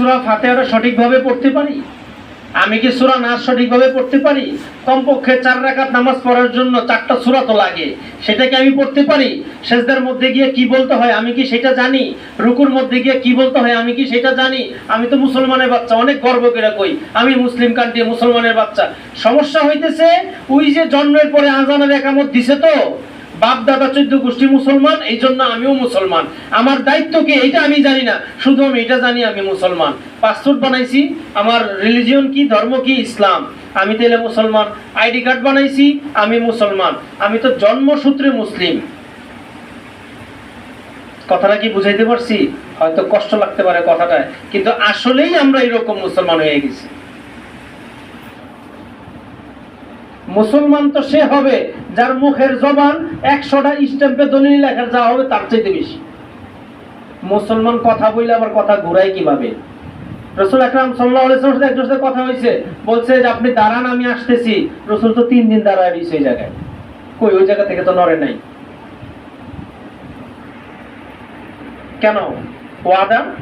সুরা ফাতেহাটা সঠিকভাবে পড়তে পারি? আমি কি সুরা নাচ সঠিকভাবে পড়তে পারি? কমপক্ষে চার রাকাত নামাজ পড়ার জন্য চারটা সুরা তো লাগে। সেটা কি আমি পড়তে পারি? সেজদার মধ্যে গিয়ে কি বলতে হয় আমি কি সেটা জানি? রুকুর মধ্যে গিয়ে কি বলতে হয় আমি কি সেটা জানি? আমি তো মুসলমানের বাচ্চা, অনেক গর্ব করে কই, আমি মুসলিম কান্ট্রি মুসলমানের বাচ্চা। সমস্যা হইতেছে, ওই যে জন্মের পরে আজানের একামত দিছে তো? বাপ দাদা চোদ্দ গোষ্ঠী মুসলমান, এই জন্য আমিও মুসলমান। আমার দায়িত্ব কি এটা আমি জানি না। শুধু আমি এটা জানি, আমি মুসলমান। পাসপোর্ট বানাইছি, আমার রিলিজিয়ন কি, ধর্ম কি, ইসলাম। আমি তাহলে মুসলমান। আইডি কার্ড বানাইছি, আমি মুসলমান। আমি তো জন্মসূত্রে মুসলিম। কথাটা কি বুঝাইতে পারছি? হয়তো কষ্ট লাগতে পারে কথাটায়। কিন্তু আসলেই আমরা এরকম মুসলমান হয়ে গেছি। মুসলমান তো সে হবে যার মুখের জবান একশোটা স্ট্যাম্পে দলিল লেখার যা হবে তার চাইতে বেশি। মুসলমান কথা বললে আবার কথা ঘুরাই কীভাবে? রসুল আকরাম সাল্লাহ সাথে একজনের সাথে কথা হয়েছে, বলছে যে আপনি দাঁড়ান, আমি আসতেছি। রসুল তো তিন দিন দাঁড়ায় রয়েছে ওই জায়গায়। কই, ওই জায়গা থেকে তো নড়ে নাই। কেন? ওয়াদা?